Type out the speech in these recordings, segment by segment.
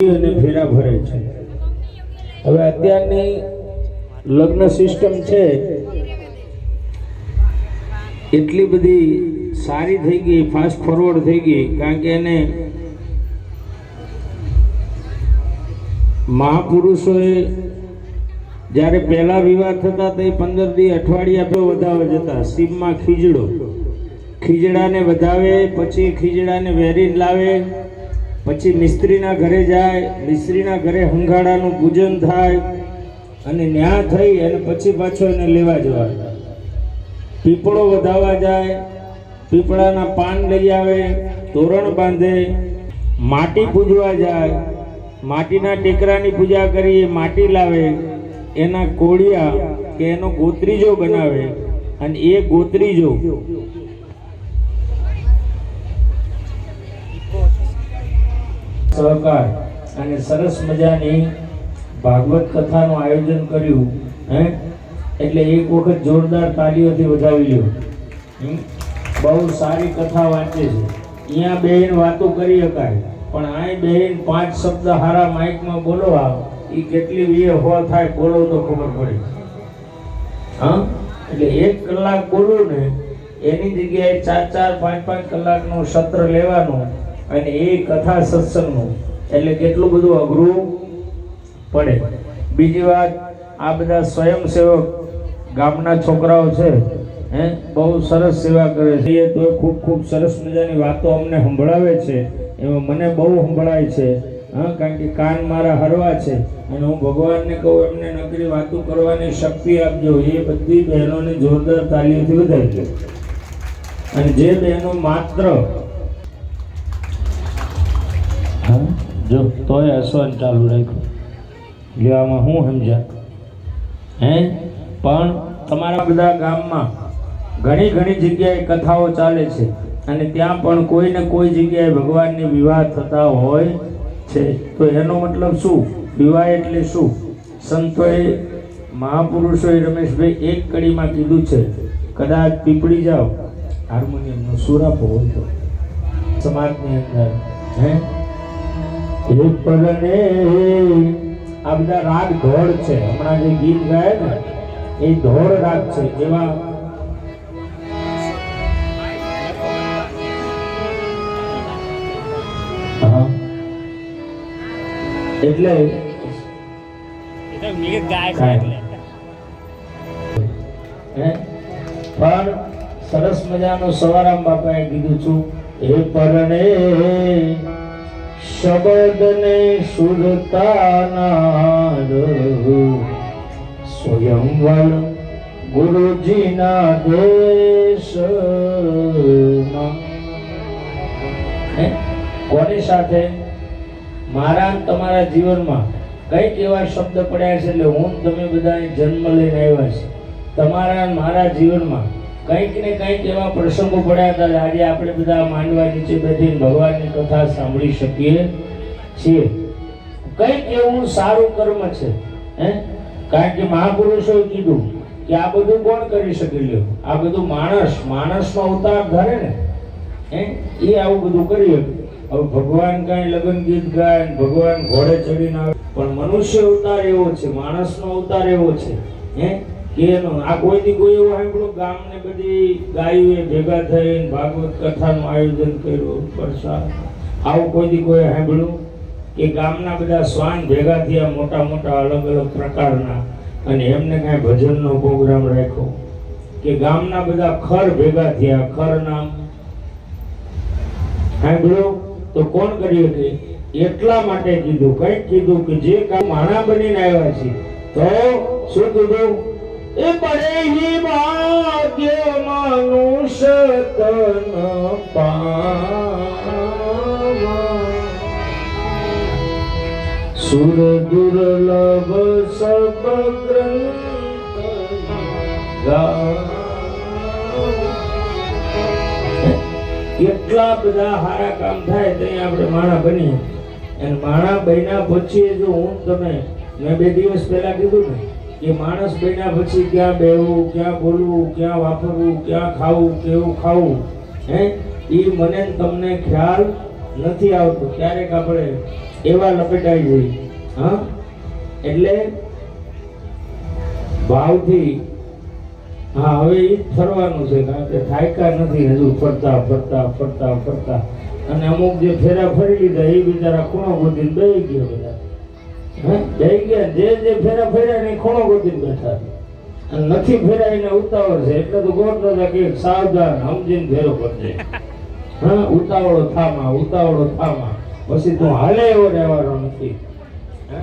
અને ફેરા ભરે છે. હવે અત્યારની લગ્ન સિસ્ટમ છે, એટલી બધી સારી થઈ ગઈ ફાસ્ટ ફોરવર્ડ થઈ ગઈ, કારણ કે એને મહાપુરુષોએ જ્યારે પહેલા વિવાહ થતા તે પંદર દી અઠવાડિયા તો વધાવે જતા શિવમાં ખીજડો. ખીજડાને વધાવે, પછી ખીજડાને વેરીને લાવે પછી મિસ્ત્રીના ઘરે જાય, મિસ્ત્રીના ઘરે હંગાડાનું પૂજન થાય અને ન્યા થઈ અને પછી પાછો એને લેવા જવાય. પીપળો વધાવવા જાય, પીપળાના પાન લઈ આવે, તોરણ બાંધે, માટી પૂજવા જાય, માટીના ટેકરાની પૂજા કરી માટી લાવે, એના કોળિયા કે એનો ગોત્રીજો બનાવે અને એ ગોત્રીજો સહકાર અને સરસ મજાની ભાગવત કથાનું આયોજન કર્યું, હે? એટલે એક વખત જોરદાર તાળીઓથી વધાવી લ્યો. બહુ સારી કથા વાંચે છે. અહીંયા બહેન વાતો કરી શકાય, પણ આય બહેન પાંચ શબ્દ હારા માઇકમાં બોલો આવ એ કેટલી વીએ હો થાય બોલો તો ખબર પડે. હા? એટલે એક કલાક બોલું ને, એની જગ્યાએ ચાર ચાર પાંચ પાંચ કલાકનું સત્ર લેવાનું અને એ કથા સત્સંગનું એટલે કેટલું બધું અઘરું પડે. બીજી વાત, આ બધા સ્વયંસેવક ગામના છોકરાઓ છે, હે, બહુ સરસ સેવા કરે છે. એ તો ખૂબ ખૂબ સરસ મજાની વાતો અમને સંભળાવે છે, એમાં મને બહુ સંભળાય છે, હા, કારણ કે કાન મારા હરવા છે, અને હું ભગવાનને કહું, એમને નકરી વાતો કરવાની શક્તિ આપજો. એ બધી બહેનોને જોરદાર તાલીઓથી વધારજો. અને જે બહેનો માત્ર હા જો, તોય હસવાનું ચાલુ રાખ્યું. લેવામાં હું સમજ્યા હે? પણ તમારા બધા ગામમાં ઘણી ઘણી જગ્યાએ કથાઓ ચાલે છે અને ત્યાં પણ કોઈ ને કોઈ જગ્યાએ ભગવાનની વિવાહ થતા હોય છે. તો એનો મતલબ શું? વિવાહ એટલે શું? સંતોએ મહાપુરુષોએ રમેશભાઈ એક કડીમાં કીધું છે, કદાચ પીપળી જાઓ. હાર્મોનિયમનો સુર હોય તો સમાજની અંદર, હે? એક પરણે આ બધા રાગ ધોળ છે હમણાં જે ગીત ગાય ને, એ ધોળ રાગ છે એવા હા. એટલે હે? પણ સરસ મજાનું સવારામ બાપાએ કીધું છું, હે પરણે શબ્દને સુરતાનાર સ્વયંવર ગુરુજીના દેશમાં. હે? કોની સાથે? મારા તમારા જીવનમાં કંઈક એવા શબ્દ પડ્યા છે એટલે હું તમે બધા જન્મ લઈને આવ્યા છે. તમારા મારા જીવનમાં કંઈક ને કંઈક એવા પ્રસંગો પડ્યા હતા આજે આપણે બધા માંડવા નીચે બેઠીને ભગવાનની કથા સાંભળી શકીએ છીએ. કંઈક એવું સારું કર્મ છે, હે? કારણ કે મહાપુરુષોએ કીધું કે આ બધું કોણ કરી શકે લ્યો આ બધું માણસ માણસનો અવતાર ધરે ને, હે? એ આવું બધું કરી શકે. હવે ભગવાન કાંઈ લગ્ન ગીત ગાય ભગવાન ઘોડે ચડીને આવે. પણ મનુષ્ય અવતાર એવો છે, માણસનો અવતાર એવો છે, હે? એનો આ કોઈથી કોઈ એવું સાંભળ્યું ગામને બધી ગાયો ભેગા થઈને ભાગવત કથાનું આયોજન કર્યું, પ્રસાદ. આવું કોઈથી કોઈ સાંભળ્યું કે ગામના બધા શ્વાન ભેગા થયા, મોટા મોટા અલગ અલગ પ્રકારના, અને એમને કાંઈ ભજનનો પ્રોગ્રામ રાખ્યો? કે ગામના બધા ખર ભેગા થયા ખર નામ સાંભળ્યું તો કોણ કર્યું કે? એટલા માટે કીધું, કંઈક કીધું કે જે કામ માણા બનીને આવ્યા છે, તો શું કીધું? એ પડે હી ભાગ્ય મનુષ્ય તન સુર દુર્લભ સબ એટલા બધા સારા કામ થાય તો આપણે માણા બનીએ. અને માણા બન્યા પછી જો હું તમે મેં બે દિવસ પહેલા કીધું ને કે માણસ બન્યા પછી ક્યાં બેહવું, ક્યાં બોલવું, ક્યાં વાપરવું, ક્યાં ખાવું, કેવું ખાવું, હે? એ મને તમને ખ્યાલ નથી આવતો. ક્યારેક આપણે એવા લપેટાઈ જઈ હા? એટલે ભાવથી, હા, હવે એ જ ફરવાનું છે, કારણ કે થાયકા નથી હજુ. ફરતા ફરતા ફરતા ફરતા. અને અમુક જે ફેરા ફરી લીધા એ બિચારા ખૂણો ગોતીને બેહી ગયા બધા. બેહી ગયા. જે જે ફેરા ફેર્યા ને ખૂણો ગોતીને બેઠા અને નથી ફેરા એને ઉતાવળ છે. એટલે તો ગોતતા હતા કે સાવધાન સમજીને ફેરો કરજે હા, ઉતાવળો થામા ઉતાવળો થામા. પછી તું હાલે એવો રહેવાનો નથી. હે?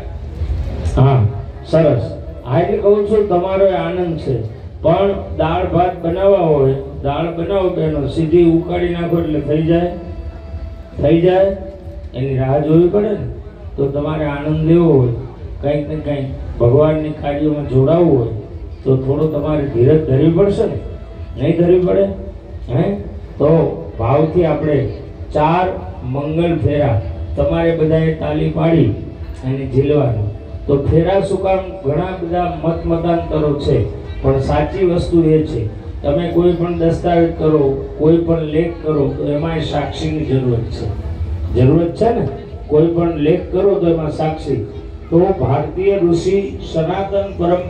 સરસ. હા, એટલે કહું છું, તમારો આનંદ છે. પણ દાળ ભાત બનાવવા હોય, દાળ બનાવો બેનો, સીધી ઉકાળી નાખો એટલે થઈ જાય. થઈ જાય. એની રાહ જોવી પડે ને. તો તમારે આનંદ લેવો હોય, કંઈક ને કંઈક ભગવાનની કાર્યોમાં જોડાવવું હોય, તો થોડો તમારે ધીરજ ધરવી પડશે ને? નહીં ધરવી પડે? હે? તો ભાવથી આપણે ચાર મંગળ ફેરા તમારે બધાએ તાલી પાડી અને ઝીલવાનું. તો ફેરા સુકામ ઘણા બધા મત મતાંતરો છે, પણ સાચી વસ્તુ એ છે, તમે કોઈ પણ દસ્તાવેજ કરો, કોઈ પણ લેખ કરો, તો એમાં સાક્ષીની જરૂરત છે. જરૂરત છે ને? કોઈ પણ લેખ કરો તો એમાં સાક્ષી. તો ભારતીય ઋષિ સનાતન પરંપરા